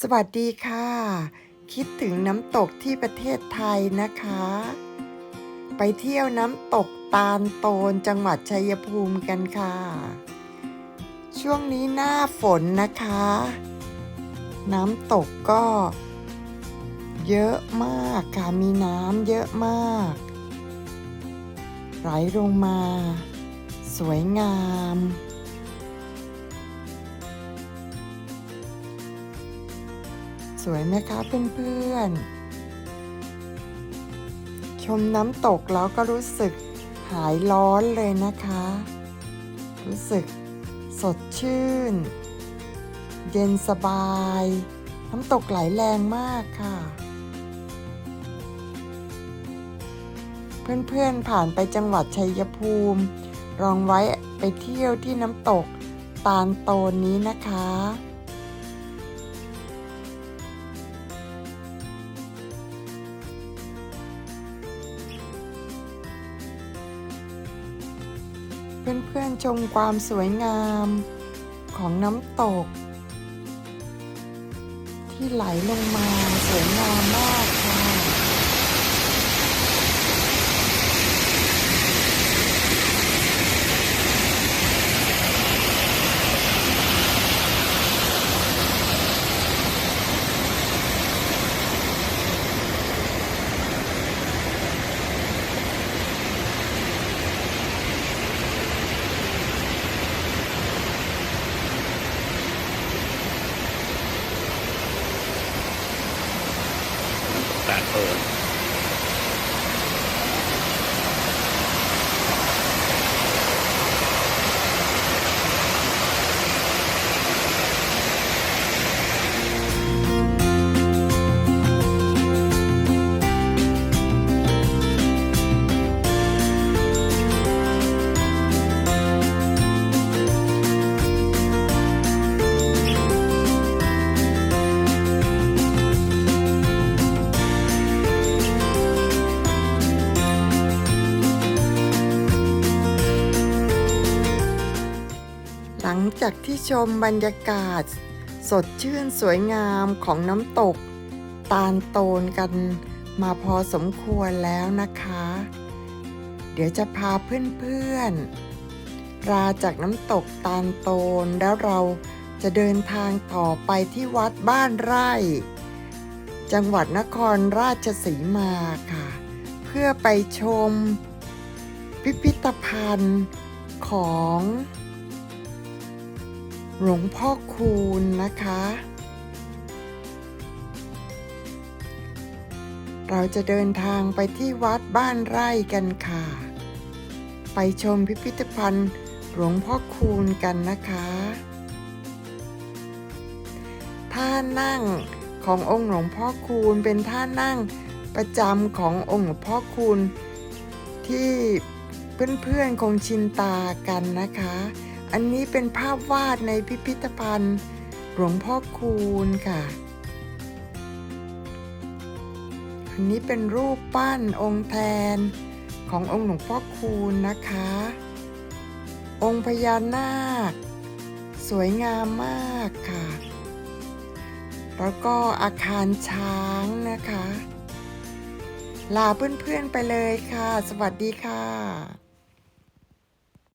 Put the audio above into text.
สวัสดีค่ะ คิดถึงน้ำตกที่ประเทศไทยนะคะ ไปเที่ยวน้ำตกตาลโตนจังหวัดชัยภูมิกันค่ะ ช่วงนี้หน้าฝนนะคะ น้ำตกก็ เยอะมากค่ะ มีน้ำเยอะมาก ไหลลงมา สวยงาม สวยไหมคะเพื่อนๆ ชมน้ำตกแล้วก็รู้สึกหายร้อนเลยนะคะ รู้สึกสดชื่น เย็นสบาย น้ำตกไหลแรงมากค่ะ เพื่อนๆผ่านไปจังหวัดชัยภูมิลองไว้ไปเที่ยวที่น้ำตกตาลโตนนี้นะคะ เพื่อนๆชมความสวยงามของน้ำตก ที่ไหลลงมาสวยงามมากค่ะ หลังจากที่ชมบรรยากาศ สดชื่นสวยงามของน้ำตก ตาลโตนกันมาพอสมควรแล้วนะคะ เดี๋ยวจะพาเพื่อนๆลาจากน้ำตกตาลโตนแล้วเราจะเดินทางต่อไปที่วัดบ้านไร่ จังหวัดนครราชสีมาค่ะ เพื่อไปชม พิพิธภัณฑ์ของ หลวงพ่อคูณนะคะ เราจะเดินทางไปที่วัดบ้านไร่กันค่ะ ไปชมพิพิธภัณฑ์หลวงพ่อคูณกันนะคะ ท่านั่งขององค์หลวงพ่อคูณเป็นท่านั่งประจำขององค์หลวงพ่อคูณที่เพื่อนๆคงชินตากันนะคะ อันนี้เป็นภาพวาดในพิพิธภัณฑ์หลวงพ่อคูณค่ะ อันนี้เป็นรูปปั้นองค์แทนขององค์หลวงพ่อคูณนะคะ องค์พญานาค สวยงามมากค่ะ แล้วก็อาคารช้างนะคะ ลาเพื่อนๆไปเลยค่ะ สวัสดีค่ะ